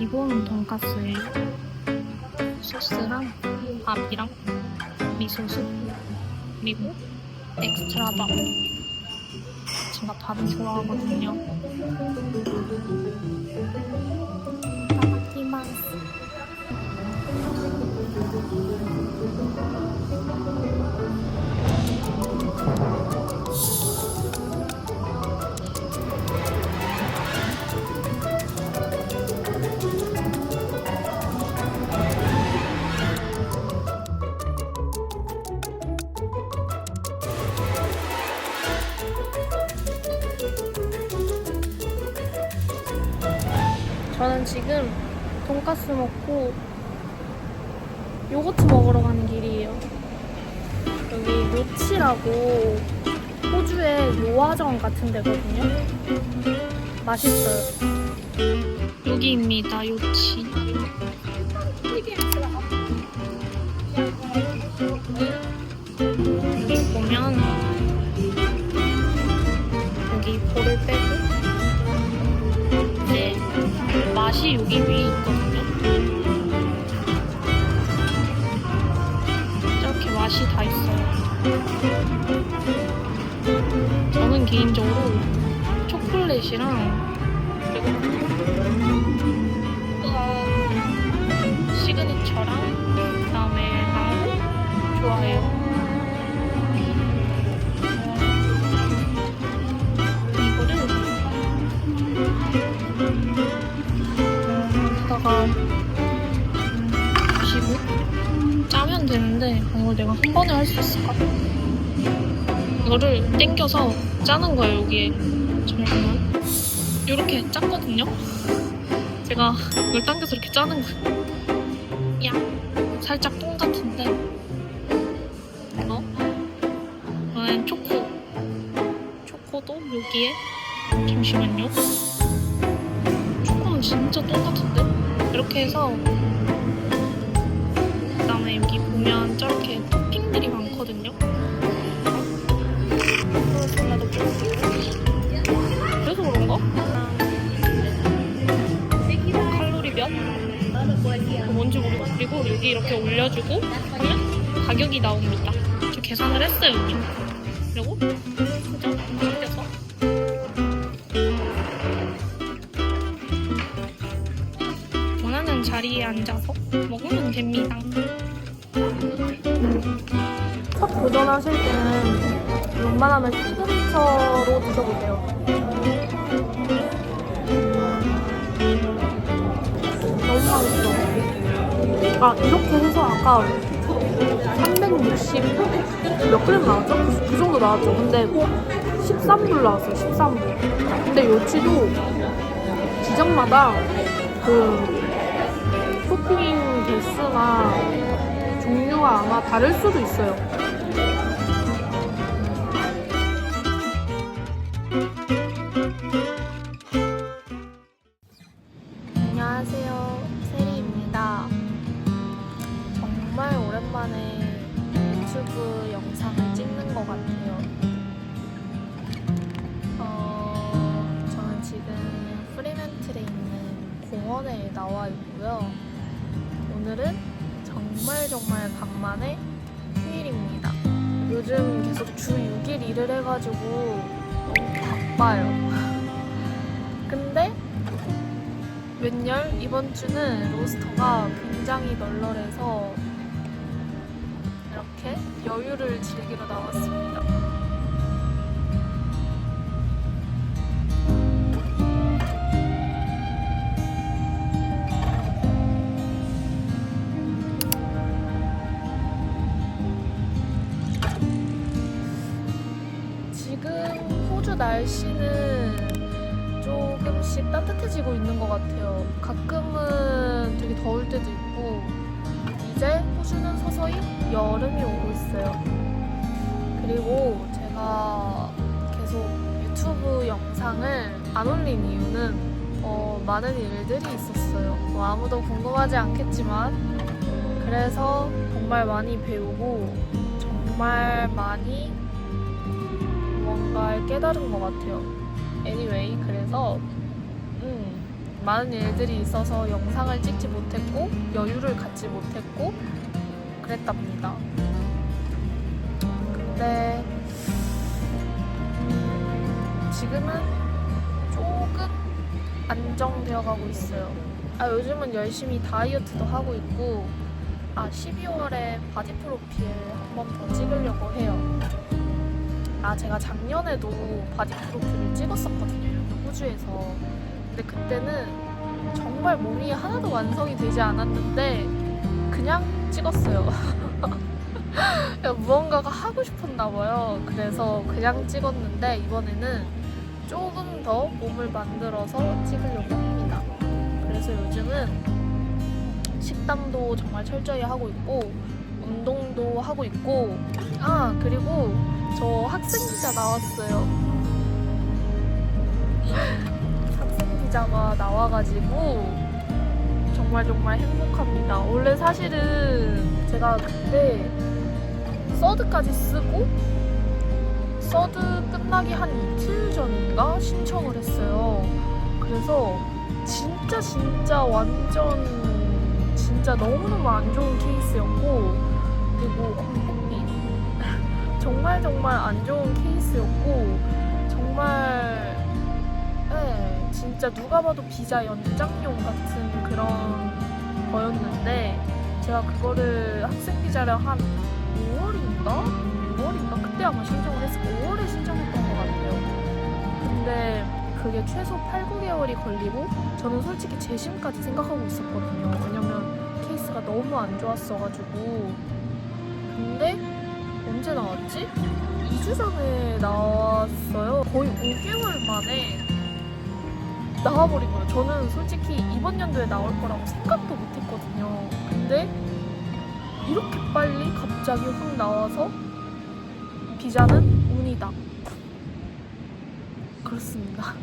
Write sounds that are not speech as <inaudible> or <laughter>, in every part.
기본 돈까스예요. 소스랑 밥이랑 미소스 그리고 엑스트라 밥. 제가 밥을 좋아하거든요. 이마스. 지금 돈까스 먹고 요거트 먹으러 가는 길이에요. 여기 요치라고 호주의 요화정 같은 데거든요. 맛있어요. 여기입니다, 요치. 맛이 여기 위에 있거든요. 이렇게 맛이 다 있어요. 저는 개인적으로 초콜릿이랑 그리고 할 수 있을까? 이거를 땡겨서 짜는 거예요 여기에. 잠깐만 이렇게 짰거든요. 제가 이걸 당겨서 이렇게 짜는 거예요 야 살짝 똥 같은데? 이거? 이거는 초코 초코도 여기에? 잠시만요. 초코는 진짜 똥 같은데? 이렇게 해서 그다음에 여기 보면 저렇게 토핑들이 많거든요. 그래서 그런가? 칼로리별? 그거 뭔지 모르고 그리고 여기 이렇게 올려주고 하면 가격이 나옵니다. 저 계산을 했어요. 그리고 진짜 챙겨서 원하는 자리에 앉아서 먹으면 됩니다. 첫 도전하실 때는 웬만하면 시그니처로 드셔보세요. 너무 맛있어. 아, 이렇게 해서 아까 360몇 그램 나왔죠? 그, 그 정도 나왔죠. 근데 13불 나왔어요, 13불. 근데 요치도 지점마다 그 토핑 개수나 종류가 아마 다를 수도 있어요. 안녕하세요. 세리입니다. 정말 오랜만에 유튜브 영상을 찍는 것 같아요. 어, 저는 지금 프리멘틀에 있는 공원에 나와 있고요. 오늘은 정말 정말 간만에 휴일입니다. 요즘 계속 주 6일 일을 해가지고 너무 바빠요. <laughs> 근데 웬열 이번 주는 로스터가 굉장히 널널해서 이렇게 여유를 즐기러 나왔습니다. 날씨는 조금씩 따뜻해지고 있는 것 같아요. 가끔은 되게 더울 때도 있고, 이제 호주는 서서히 여름이 오고 있어요. 그리고 제가 계속 유튜브 영상을 안 올린 이유는 어, 많은 일들이 있었어요. 뭐 아무도 궁금하지 않겠지만, 그래서 정말 많이 배우고, 정말 많이 뭔가를 깨달은 것 같아요. Anyway, 그래서 음, 많은 일들이 있어서 영상을 찍지 못했고 여유를 갖지 못했고 그랬답니다. 근데 음, 지금은 조금 안정되어 가고 있어요. 아 요즘은 열심히 다이어트도 하고 있고 아 12월에 바디 프로필 한 번 더 찍으려고 해요. 아 제가 작년에도 바디 프로필을 찍었었거든요 호주에서. 근데 그때는 정말 몸이 하나도 완성이 되지 않았는데 그냥 찍었어요. <laughs> 무언가가 하고 싶었나 봐요. 그래서 그냥 찍었는데 이번에는 조금 더 몸을 만들어서 찍으려고 합니다. 그래서 요즘은 식단도 정말 철저히 하고 있고 운동도 하고 있고 아 그리고 저 학생 비자 나왔어요. <gasps> 학생 비자가 나와가지고 정말 정말 행복합니다. 원래 사실은 제가 그때 서드까지 쓰고 서드 끝나기 한 이틀 전인가 신청을 했어요. 그래서 진짜 진짜 완전 진짜 너무너무 안 좋은 케이스였고 그리고 정말 정말 안 좋은 케이스였고 정말 네, 진짜 누가 봐도 비자 연장용 같은 그런 거였는데 제가 그거를 학생 비자를 한 5월인가? 5월인가? 그때 아마 신청을 했을 거예요. 5월에 신청했던 것 같아요. 근데 그게 최소 8, 9개월이 걸리고 저는 솔직히 재심까지 생각하고 있었거든요. 왜냐면 케이스가 너무 안 좋았어가지고. 근데 언제 나왔지? 2주 전에 나왔어요. 거의 5개월 만에 나와버린 거예요. 저는 솔직히 이번 연도에 나올 거라고 생각도 못 했거든요. 근데 이렇게 빨리 갑자기 확 나와서 비자는 운이다. 그렇습니다.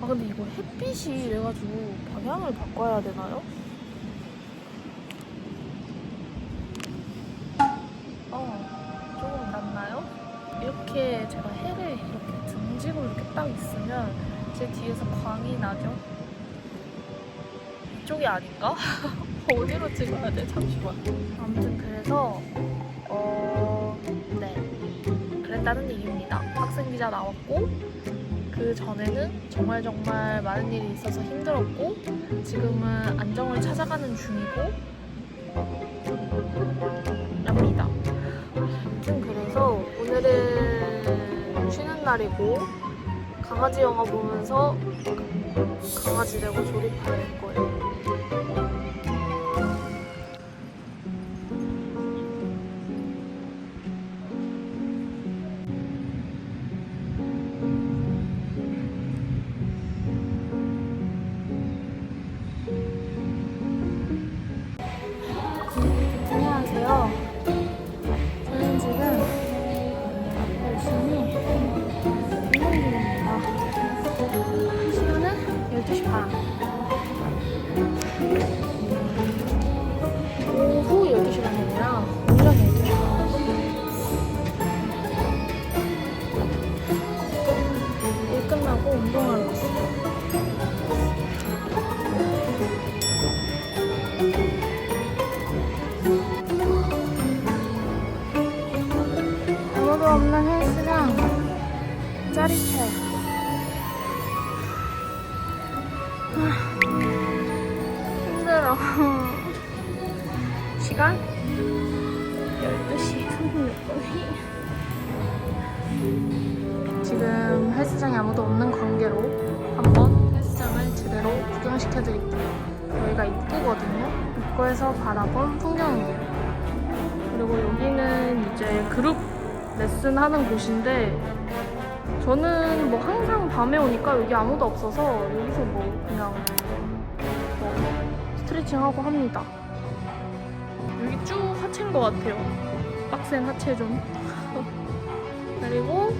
아 근데 이거 햇빛이 이래가지고 방향을 바꿔야 되나요? 등지고 이렇게 딱 있으면 제 뒤에서 광이 나죠? 이쪽이 아닌가? <laughs> 어디로 찍어야 돼? 잠시만. 아무튼 그래서 어, 네. 그랬다는 얘기입니다. 학생 비자 나왔고 그 전에는 정말 정말 많은 일이 있어서 힘들었고 지금은 안정을 찾아가는 중이고 랍니다. 날이고 강아지 영화 보면서 강아지 되고 조립할 거예요. 힘들어. <laughs> 시간? 12시 36분이 지금 헬스장에 아무도 없는 관계로 한번 헬스장을 제대로 구경시켜 드릴게요. 여기가 입구거든요. 입구에서 바라본 풍경이에요. 그리고 여기는 이제 그룹 레슨 하는 곳인데 저는 뭐 항상 밤에 오니까 여기 아무도 없어서 여기서 뭐 그냥 뭐 스트레칭 하고 합니다. 여기 쭉 하체인 것 같아요. 빡센 하체 좀. <laughs> 그리고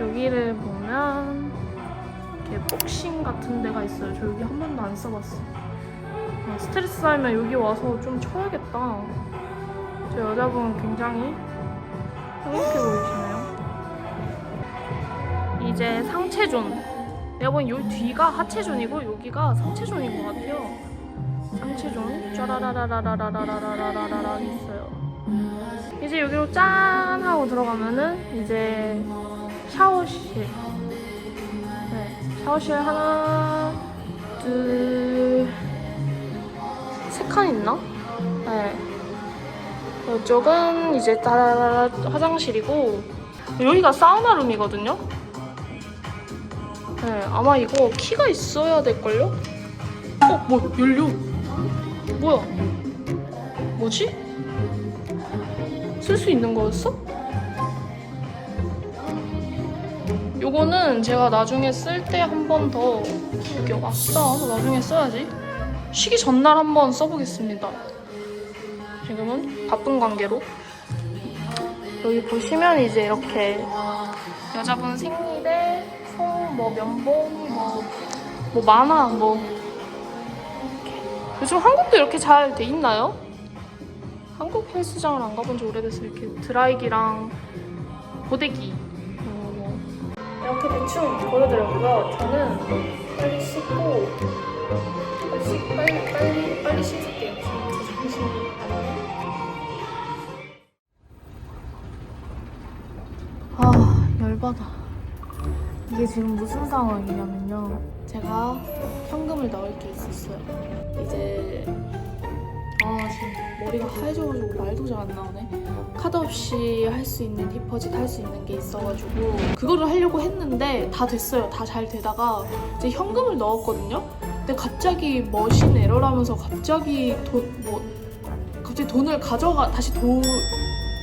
여기를 보면 이렇게 복싱 같은 데가 있어요. 저 여기 한 번도 안 써봤어요. 아, 스트레스 쌓이면 여기 와서 좀 쳐야겠다. 저 여자분 굉장히 행복해 보이시네요. 이제 상체존에 내가 보기엔 요 뒤가 하체존이고 여기가 상체존인 것 같아요. 상체존 짜라라라라라라라라라라라 있어요. 이제 여기로 짠 하고 들어가면은 이제 샤워실. 네, 샤워실 하나, 둘, 세 칸 있나? 네. 이쪽은 이제 따라라라 화장실이고 여기가 사우나 룸이거든요. 네, 아마 이거 키가 있어야 될걸요? 어, 뭐 열려? 뭐야? 뭐지? 쓸 수 있는 거였어? 요거는 제가 나중에 쓸 때 한 번더 기억 아싸 나중에 써야지 쉬기 전날 한 번 써보겠습니다 지금은 바쁜 관계로 여기 보시면 이제 이렇게 여자분 생리대, 송, 뭐 면봉, 뭐, 뭐 만화, 뭐 이렇게. 요즘 한국도 이렇게 잘 돼 있나요? 한국 헬스장을 안 가본 지 오래됐어요. 이렇게 드라이기랑 고데기 어, 뭐. 이렇게 대충 보여드렸고요. 저는 빨리 씻고 빨리 씻 빨리 빨리 빨리 씻을게요. 지금 제 정신이 안 아, 열받아. 이게 지금 무슨 상황이냐면요. 제가 현금을 넣을 게 있었어요. 이제, 아, 지금 머리가 하얘져가지고 말도 잘 안 나오네. 카드 없이 할 수 있는 디퍼짓 할 수 있는 게 있어가지고, 그거를 하려고 했는데, 다 됐어요. 다 잘 되다가, 이제 현금을 넣었거든요? 근데 갑자기 머신 에러라면서 갑자기 돈, 뭐, 갑자기 돈을 가져가, 다시 도,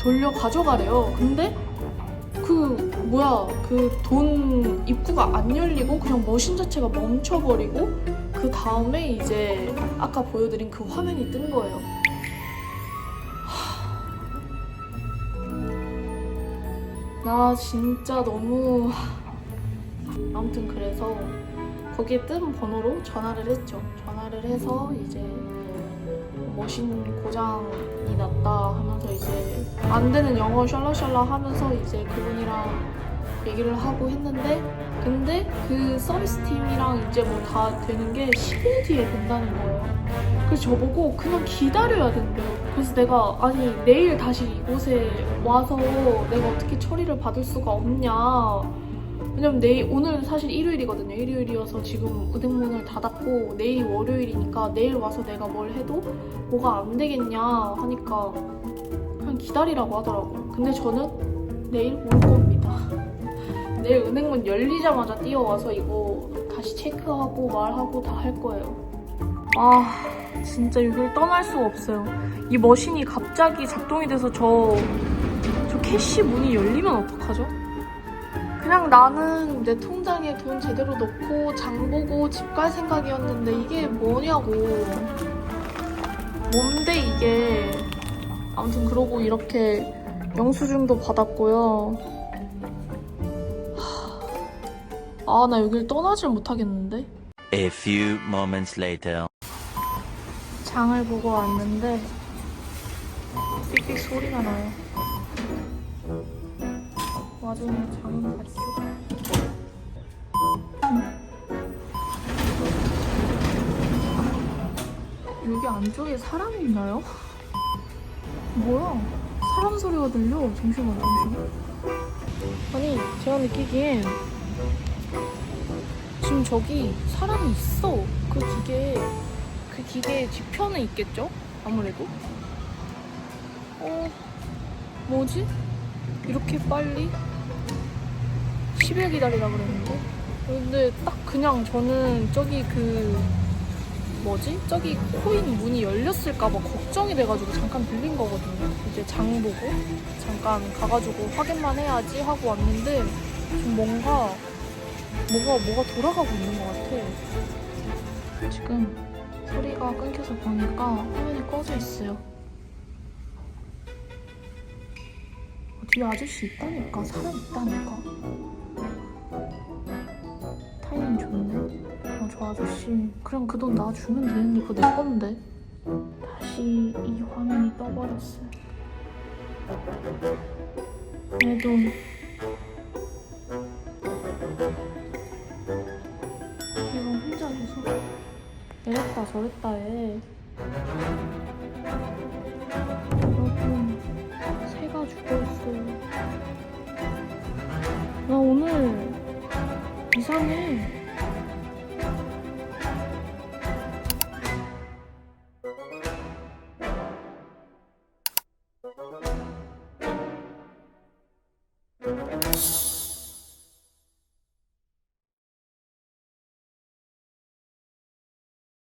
돌려 가져가래요. 근데, 그 뭐야 그 돈 입구가 안 열리고 그냥 머신 자체가 멈춰버리고 그 다음에 이제 아까 보여드린 그 화면이 뜬 거예요. 하... 나 진짜 너무 아무튼 그래서 거기에 뜬 번호로 전화를 했죠. 전화를 해서 이제 머신 고장이 났다 하면서 이제 안 되는 영어 샬라샬라 하면서 이제 그분이랑 얘기를 하고 했는데 근데 그 서비스 팀이랑 이제 뭐 다 되는 게 10일 뒤에 된다는 거예요. 그래서 저보고 그냥 기다려야 된대요. 그래서 내가 아니 내일 다시 이곳에 와서 내가 어떻게 처리를 받을 수가 없냐. 왜냐면 내일 오늘 사실 일요일이거든요. 일요일이어서 지금 은행문을 닫았고 내일 월요일이니까 내일 와서 내가 뭘 해도 뭐가 안 되겠냐 하니까 그냥 기다리라고 하더라고. 근데 저는 내일 올 겁니다. 내일 은행문 열리자마자 뛰어와서 이거 다시 체크하고 말하고 다 할 거예요. 아 진짜 여기를 떠날 수가 없어요. 이 머신이 갑자기 작동이 돼서 저, 저 캐시 문이 열리면 어떡하죠? 그냥 나는 내 통장에 돈 제대로 넣고 장 보고 집 갈 생각이었는데 이게 뭐냐고. 뭔데 이게. 아무튼 그러고 이렇게 영수증도 받았고요. 아, 나 여길 떠나질 못하겠는데? A few moments later. 장을 보고 왔는데 삑삑 소리가 나요. 와중에 장은 가지고. 여기 안쪽에 사람이 있나요? 뭐야? 사람 소리가 들려. 잠시만, 잠시만. 아니, 제가 느끼기엔 지금 저기 사람이 있어. 그 기계에. 그 기계 뒤편에 있겠죠? 아무래도. 어, 뭐지? 이렇게 빨리? 10일 기다리라 그랬는데? 근데 딱 그냥 저는 저기 그, 뭐지? 저기 코인 문이 열렸을까봐 걱정이 돼가지고 잠깐 들린 거거든요. 이제 장 보고 잠깐 가가지고 확인만 해야지 하고 왔는데 좀 뭔가, 뭐가, 뭐가 돌아가고 있는 것 같아. 지금 소리가 끊겨서 보니까 화면이 꺼져 있어요. 어, 뒤에 아저씨 있다니까 사람 있다니까. 타이밍 좋네. 어, 저 아저씨 그냥 그 돈 나 주면 되는데 그거 내 건데. 다시 이 화면이 떠버렸어요. 내 돈. 저랬다 해. 여러분, 새가 죽어있어요. 나 오늘 이상해.